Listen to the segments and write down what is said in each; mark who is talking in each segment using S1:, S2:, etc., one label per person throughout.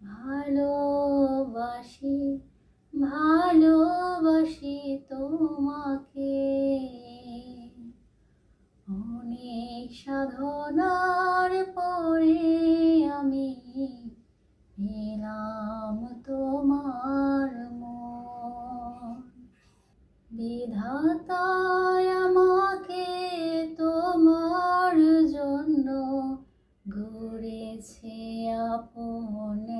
S1: ভালোবাসি ভালোবাসি তোমাকে। অনেক সাধনার পরে আমি পেলাম তোমার মন। বিধাতায় আমাকে তোমার জন্য ঘুরেছে আপন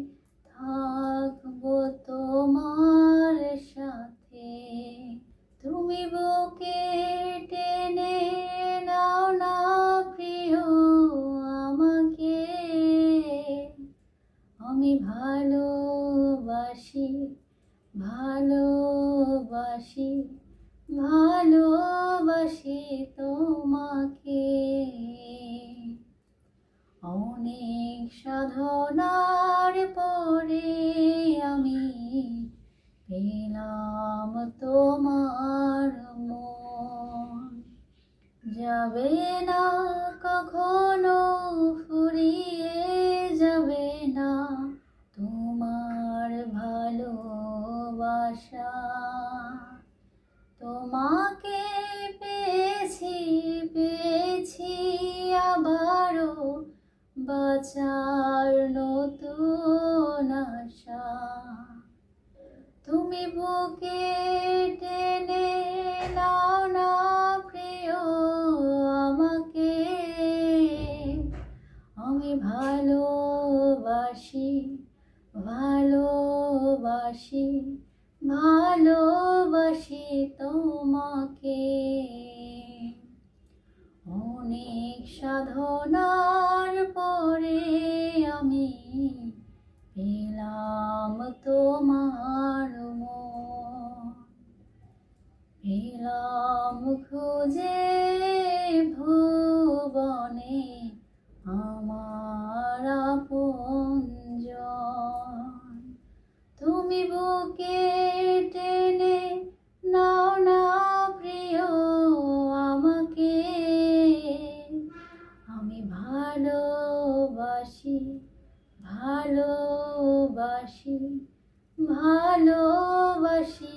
S1: আমি ভালোবাসি ভালোবাসি ভালোবাসি তোমাকে। অনেক সাধনার বাঁচার নতুন আশা। তুমি বুকে টেনে নাও না প্রিয় আমাকে। আমি ভালোবাসি ভালোবাসি ভালোবাসি তোমাকে। অনেক সাধনার তুমি টেনে নাও না প্রিয় আমাকে। আমি ভালোবাসি ভালোবাসি ভালোবাসি